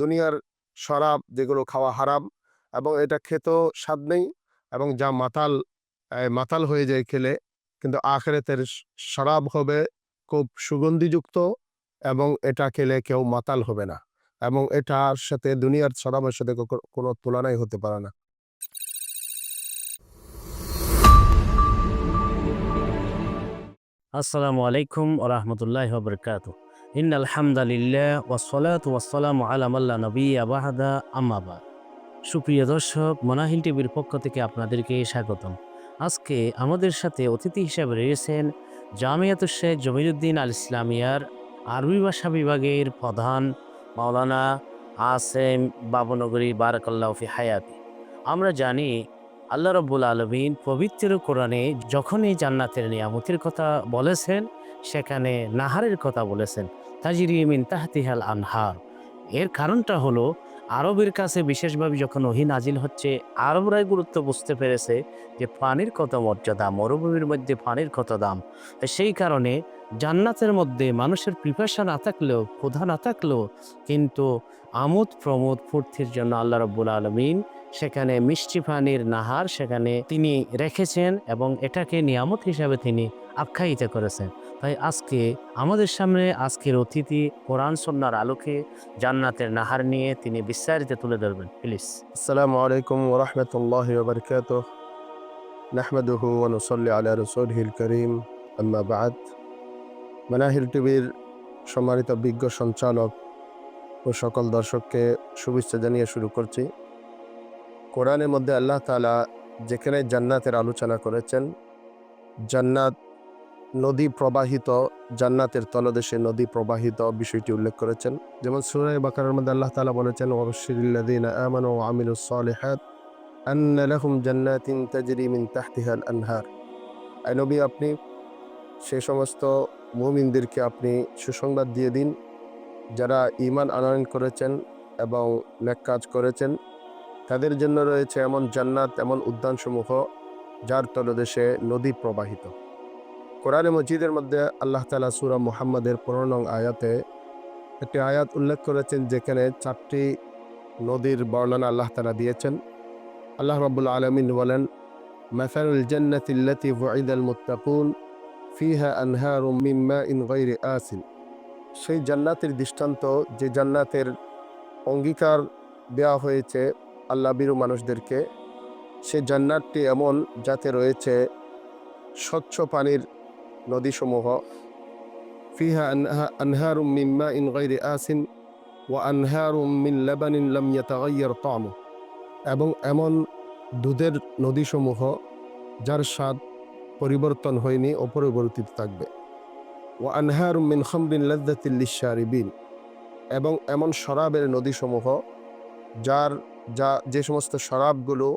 দুনিয়ার শরাব যেগুলো খাওয়া হারাম এবং এটা খেতেও স্বাদ নেই এবং যা মাতাল মাতাল হয়ে যায় খেলে, কিন্তু আখেরাতের শরাব হবে খুব সুগন্ধিযুক্ত এবং এটা খেলে কেউ মাতাল হবে না এবং এটার সাথে দুনিয়ার শরাবের সাথে কোনো তুলনাই হতে পারে না। আসসালামু আলাইকুম ওরহমতুল্লাহ বরকাত ইন আলহামদুলিল্লাহ ওয়াসলাত ওয়াসালাম আলামাল্লা নবী আবাহাদা আম্মাবা সুপ্রিয় দর্শক, মনাহিল টিভির পক্ষ থেকে আপনাদেরকে স্বাগতম। আজকে আমাদের সাথে অতিথি হিসেবে রয়েছেন জামিয়াতুল শেখ জমিরুদ্দিন আল ইসলামিয়ার আরবি ভাষা বিভাগের প্রধান মাওলানা আসেম বাবনগরী বারাকাল্লাহ ফি হায়াতি। আমরা জানি আল্লাহ রব্বুল আলমিন পবিত্র কোরআনে যখনই জান্নাতের নিয়ামতির কথা বলেছেন, সেখানে নাহারের কথা বলেছেন। তাজিরি মিন তাহতিহাল আনহার। এর কারণটা হলো, আরবের কাছে বিশেষভাবে যখন ওহি নাজিল হচ্ছে, আরবরাই গুরুত্ব বুঝতে পেরেছে যে পানির কত মর্যাদা, মরুভূমির মধ্যে পানির কত দাম। সেই কারণে জান্নাতের মধ্যে মানুষের পিপাসা না থাকলেও, ক্ষুধা না থাকলেও কিন্তু আমোদ প্রমোদ ফুর্তির জন্য আল্লাহ রব্বুল আলমিন সেখানে মিষ্টি পানির নাহার সেখানে তিনি রেখেছেন এবং এটাকে নিয়ামত হিসাবে তিনি আখ্যায়িত করেছেন। তাই আজকে আমাদের সামনে আজকের অতিথি কোরআন সন্ন্যার আলোকে জান্নাতের নাহার নিয়ে তিনি বিস্তারিত তুলে ধরবেন। প্লিজ। আসসালামু আলাইকুম ওরহমতুল্লাহ ওবরকাত নাহমাদুহু ওয়ানুসাল্লি আলা রসুলহিল করিম। আম্মা বাদ। মানাহিল টিভির সম্মানিত বিজ্ঞ সঞ্চালক ও সকল দর্শককে শুভেচ্ছা জানিয়ে শুরু করছি। কোরআনের মধ্যে আল্লাহ তালা যেখানে জান্নাতের আলোচনা করেছেন, জান্নাত নদী প্রবাহিত, জান্নাতের তলদেশে নদী প্রবাহিত বিষয়টি উল্লেখ করেছেন। যেমন সুরাই বাকারের মধ্যে আল্লাহ তালা বলেছেন, ওয়াবশিরিল্লাযীনা আমানু মিন তাহতিহাল আনহার। আই নবী, আপনি সে সমস্ত মুমিনদেরকে আপনি সুসংবাদ দিয়ে দিন, যারা ইমান আনয়ন করেছেন এবং নেক কাজ করেছেন। তাদের জন্য রয়েছে এমন জান্নাত, এমন উদ্যানসমূহ, যার তলদেশে নদী প্রবাহিত। কোরআনে মজিদের মধ্যে আল্লাহ তালা সুরা মুহাম্মাদের পনেরো নং আয়াতে একটি আয়াত উল্লেখ করেছেন, যেখানে চারটি নদীর বর্ণনা আল্লাহ তালা দিয়েছেন। আল্লাহ রব্বুল আলমিন বলেন মাসারুল জান্নাতিল্লাতি ওয়াইদাল ফিহা আনহারু মিম্মা ইন গাইরি আসিন। সেই জান্নাতের দৃষ্টান্ত, যে জান্নাতের অঙ্গীকার দেওয়া হয়েছে আল্লাহ বিরু মানুষদেরকে, সে জান্নাতটি এমন যাতে রয়েছে, স্বচ্ছ পানির নদীসমূহ, ফিহা আনহা, আনহারুম মিম্মা ইন গাইরি আসিন ওয়া আনহারুম মিন লাবানিন লাম ইয়াতাগাইয়ার তামু। এবং এমন দুধের নদীসমূহ, যার স্বাদ পরিবর্তন হয়নি অপরিবর্তিত থাকবে। ওয়া আনহারুম মিন খামরিন লাদ্দাতিল লিশারিবিন এবং এমন শরাবের নদীসমূহ, যার যা যে সমস্ত শরাবগুলো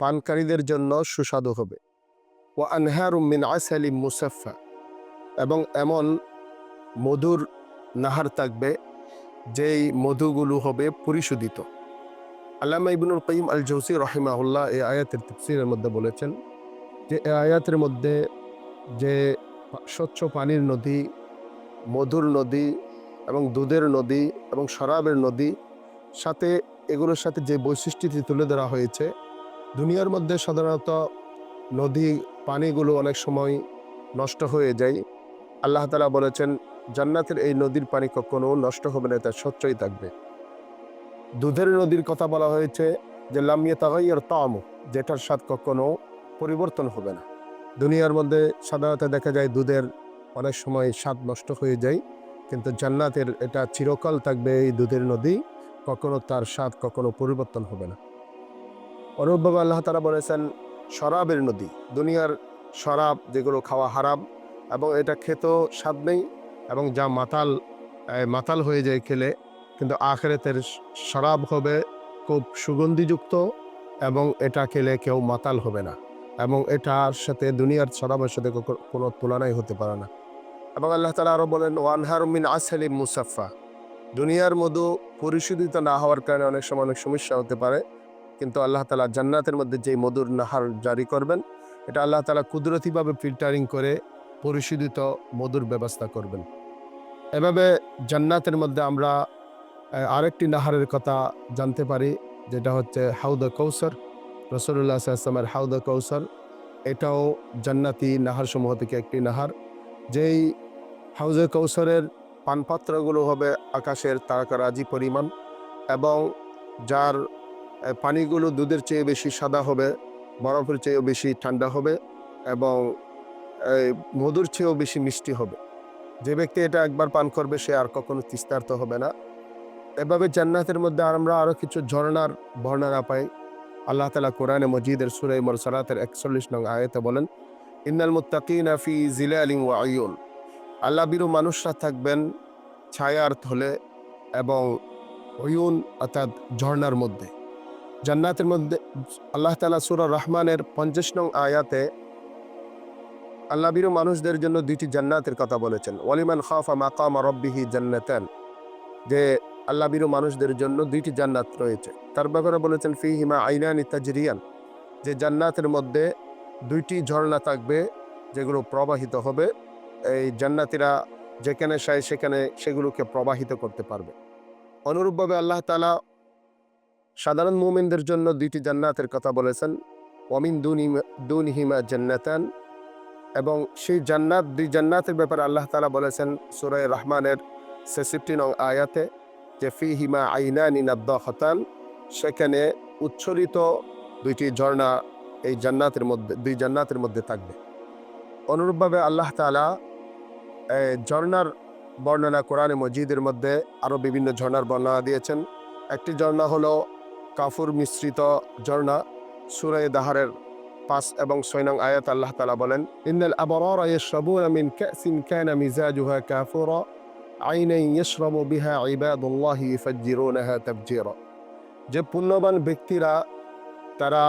পানকারীদের জন্য সুস্বাদু হবে। ও মিন আসালিম মুসাফা এবং এমন মধুর নাহার থাকবে, যেই মধুগুলো হবে পরিশোধিত। আল্লামা ইবনুল কাইম আল জৌসি রহিমাহুল্লাহ এই আয়াতের তফসিরের মধ্যে বলেছেন যে, এই আয়াতের মধ্যে যে স্বচ্ছ পানির নদী, মধুর নদী এবং দুধের নদী এবং শরাবের নদী, সাথে এগুলোর সাথে যে বৈশিষ্ট্যটি তুলে ধরা হয়েছে, দুনিয়ার মধ্যে সাধারণত নদী পানিগুলো অনেক সময় নষ্ট হয়ে যায়। আল্লাহ তালা বলেছেন, জান্নাতের এই নদীর পানি কখনো নষ্ট হবে না তা স্বচ্ছই থাকবে। দুধের নদীর কথা বলা হয়েছে যে লামিয়ে তাগাইয়ার তাম যেটার স্বাদ কখনো পরিবর্তন হবে না। দুনিয়ার মধ্যে সাধারণত দেখা যায় দুধের অনেক সময় স্বাদ নষ্ট হয়ে যায়, কিন্তু জান্নাতের এটা চিরকাল থাকবে এই দুধের নদী। কখনো তার স্বাদ কখনো পরিবর্তন হবে না। অনুরূপভাবে আল্লাহ তারা বলেছেন, শরাবের নদী, দুনিয়ার শরাব যেগুলো খাওয়া হারাম এবং এটা খেতেও স্বাদ নেই এবং যা মাতাল মাতাল হয়ে যায় খেলে, কিন্তু আখেরাতের শরাব হবে খুব সুগন্ধিযুক্ত এবং এটা খেলে কেউ মাতাল হবে না এবং এটার সাথে দুনিয়ার শরাবের সাথে কোনো তুলনাই হতে পারে না। এবং আল্লাহ তালা আরও বলেন ওয়ানহার মিন আসলিম মুসাফা দুনিয়ার মধু পরিশোধিত না হওয়ার কারণে অনেক সময় অনেক সমস্যা হতে পারে। কিন্তু আল্লাহ তালা জান্নাতের মধ্যে যেই মধুর নাহার জারি করবেন, এটা আল্লাহ তালা কুদরতিভাবে ফিল্টারিং করে পরিশোধিত মধুর ব্যবস্থা করবেন। এভাবে জান্নাতের মধ্যে আমরা আরেকটি নাহারের কথা জানতে পারি, যেটা হচ্ছে হাউদা কৌসর রসুল্লাহ আসলামের হাউদা কৌসর এটাও জান্নাতি নাহার সমূহ থেকে একটি নাহার। যেই হাউজে কৌসরের পানপাত্রগুলো হবে আকাশের তারকারাজি পরিমাণ এবং যার পানিগুলো দুধের চেয়ে বেশি সাদা হবে, বরফের চেয়েও বেশি ঠান্ডা হবে এবং মধুর চেয়েও বেশি মিষ্টি হবে। যে ব্যক্তি এটা একবার পান করবে, সে আর কখনো তিস্তার্থ হবে না। এভাবে জান্নাতের মধ্যে আমরা আরও কিছু ঝর্ণার বর্ণনা পাই। আল্লাহ তালা কোরআনে মজিদের সুরাই মরসালাতের একচল্লিশ নং আয়তে বলেন, ইন্নাল মুত্তাকিনা ফি জিলালিন ওয়া আয়ুন আল্লাহ বিরু মানুষরা থাকবেন ছায়ার থলে এবং অয়ুন অর্থাৎ ঝর্ণার মধ্যে। জান্নাতের মধ্যে আল্লাহ তালা সুরা রহমানের পঞ্চাশ নং আয়াতে আল্লাহ বিরু মানুষদের জন্য দুইটি জান্নাতের কথা বলেছেন। ওয়ালিমান খাফা মাকাম রব্বিহি জান্নাতান, যে আল্লাহ বিরু মানুষদের জন্য দুইটি জান্নাত রয়েছে। তার ব্যাপারে বলেছেন ফি হিমা আইনানি তাজরিয়ান, যে জান্নাতের মধ্যে দুইটি ঝর্ণা থাকবে, যেগুলো প্রবাহিত হবে। এই জান্নাতিরা যেখানে চায় সেখানে সেগুলোকে প্রবাহিত করতে পারবে। অনুরূপভাবে আল্লাহ তালা সাধারণ মুমিনদের জন্য দুইটি জান্নাতের কথা বলেছেন, ওয়ামিন দুন হিমা জান্নাতান এবং সেই জান্নাত, দুই জান্নাতের ব্যাপারে আল্লাহ তালা বলেছেন সুরাই রহমানের ছেষট্টি নং আয়াতে যে ফি হিমা আইনা নিনাদ্দ হতান সেখানে উচ্ছলিত দুইটি ঝর্ণা এই জান্নাতের মধ্যে, দুই জান্নাতের মধ্যে থাকবে। অনুরূপভাবে আল্লাহ তালা এ, ঝর্ণার বর্ণনা কোরআনে মজিদের মধ্যে আরও বিভিন্ন ঝর্ণার বর্ণনা দিয়েছেন। একটি ঝর্ণা হলো কাফুর মিশ্রিত ঝর্ণা সুরায় দাহারের পাঁচ এবং ছয় নং আয়াত আল্লাহ তালা বলেন ইন্নাল আবরার ইয়াশরাবুনা মিন কাসিন কানা মিজাজুহা কাফুরা আইনা ইয়াশরাবু বিহা ইবাদুল্লাহি ইফাজ্জিরুনাহা তাফজিরা যে পুণ্যবান ব্যক্তিরা তারা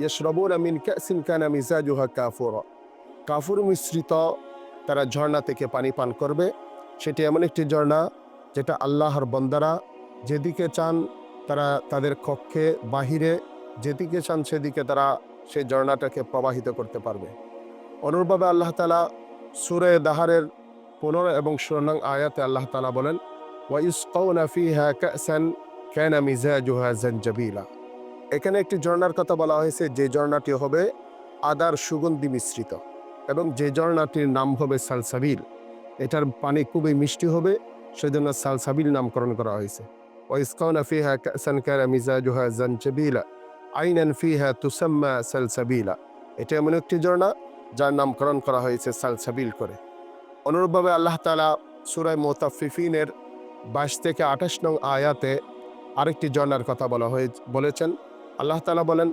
ইয়াশরাবুনা মিন কাসিন কানা মিজাজুহা কাফুরা। কাফুর মিশ্রিত তারা ঝর্ণা থেকে পানি পান করবে। সেটি এমন একটি ঝর্ণা যেটা আল্লাহর বন্দারা যেদিকে চান তারা তাদের কক্ষে বাহিরে যেদিকে চান সেদিকে তারা সেই ঝর্ণাটাকে প্রবাহিত করতে পারবে। অনুরূপভাবে আল্লাহ তালা সুরে দাহারের পনেরো এবং ষোলো নং আয়াতে আল্লাহ তালা বলেন এখানে একটি ঝর্ণার কথা বলা হয়েছে, যে ঝর্ণাটি হবে আদার সুগন্ধি মিশ্রিত। এবং যে ঝর্ণাটির নাম হবে সালসাবিল। এটার পানি খুবই মিষ্টি হবে, সেজন্য সালসাবিল নামকরণ করা হয়েছে। ওয়াইসকাউনা ফিহা কাসান কানা মিজাজুহা জানজাবিলা, আইনান ফিহা তুসাম্মা সালসাবিলা। এটা এমন একটি ঝর্ণা, যার নামকরণ করা হয়েছে সালসাবিল করে। অনুরূপভাবে আল্লাহ তালা সুরায় মোতাফিফিনের বাইশ থেকে আঠাশ নং আয়াতে আরেকটি ঝর্ণার কথা বলা হয়ে, বলেছেন। আল্লাহ তালা বলেন,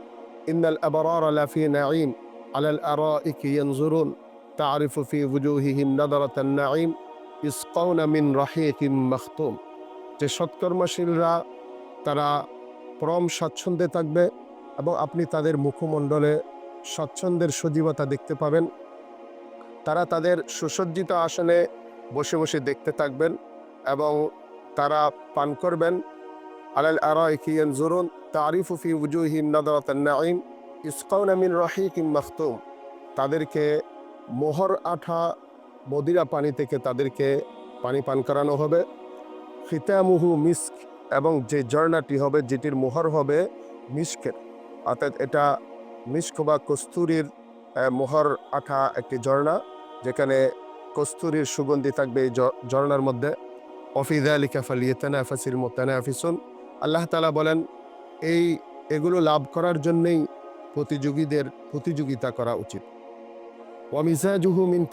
ইন্নাল আবরার লাফি নাঈম। আলাল আরাইকি ইয়ানজুরুন তারিফু ফি ওয়ুজুহিহিম নাদারাতান নাঈম ইসকাউনা মিন রাহিকিম মাখতুম যে সৎকর্মশীলরা তারা পরম স্বাচ্ছন্দ্যে থাকবে এবং আপনি তাদের মুখমণ্ডলে স্বচ্ছন্দের সজীবতা দেখতে পাবেন। তারা তাদের সুসজ্জিত আসনে বসে বসে দেখতে থাকবেন এবং তারা পান করবেন। আলাল আরাইকিয়ান জুরুন তারিফু ফি উজুহিম নাদারাতান নাঈম। ইসকাউনা মিন রাহিকিম মাখতুম, তাদেরকে মোহর আঠা মদিরা পানি থেকে তাদেরকে পানি পান করানো হবে। ফিতামুহু মিস্ক এবং যে ঝর্ণাটি হবে, যেটির মোহর হবে মিস্কের। অর্থাৎ এটা মিস্ক বা কস্তুরীর মোহর আঠা একটি ঝর্ণা যেখানে কস্তুরীর সুগন্ধি থাকবে এই ঝর্ণার মধ্যে। অফিদা আলিকা ফালিয়েতানা ফাসির মোতানাফিসুন। আল্লাহ তালা বলেন, এই, এগুলো লাভ করার জন্যেই প্রতিযোগীদের প্রতিযোগিতা করা উচিত।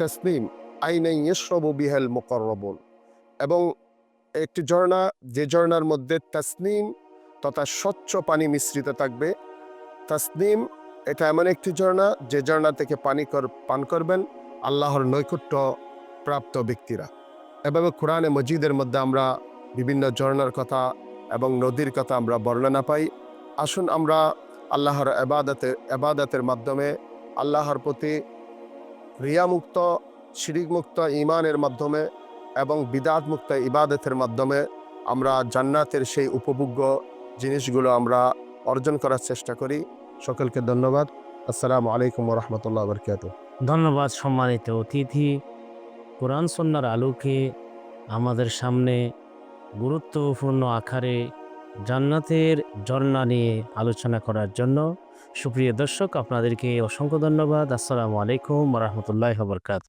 তাসনিম আইনাই ইয়শরবু বিহাল মুকররবুন। এবং একটি ঝর্ণা, যে ঝর্ণার মধ্যে তাসনিম তথা স্বচ্ছ পানি মিশ্রিত থাকবে তাসনিম এটা এমন একটি ঝর্ণা, যে ঝর্ণা থেকে পানি কর, পান করবেন আল্লাহর নৈকট্য প্রাপ্ত ব্যক্তিরা। এভাবে কোরআনে মজিদের মধ্যে আমরা বিভিন্ন ঝর্ণার কথা এবং নদীর কথা আমরা বর্ণনা পাই। আসুন আমরা আল্লাহর এবাদতের এবাদতের মাধ্যমে আল্লাহর প্রতি রিয়ামুক্ত, শিরিকমুক্ত ইমানের মাধ্যমে এবং বিদাত মুক্ত ইবাদতের মাধ্যমে আমরা জান্নাতের সেই উপভোগ্য জিনিসগুলো আমরা অর্জন করার চেষ্টা করি। সকলকে ধন্যবাদ। আসসালামু আলাইকুম রহমতুল্লাহ বরকাত ধন্যবাদ সম্মানিত অতিথি। কোরআন সন্ন্যার আলোকে আমাদের সামনে গুরুত্বপূর্ণ আকারে জান্নাতের ঝর্ণা নিয়ে আলোচনা করার জন্য সুপ্রিয় দর্শক, আপনাদেরকে অসংখ্য ধন্যবাদ। আসসালামু আলাইকুম রহমতুল্লাহ বরকাত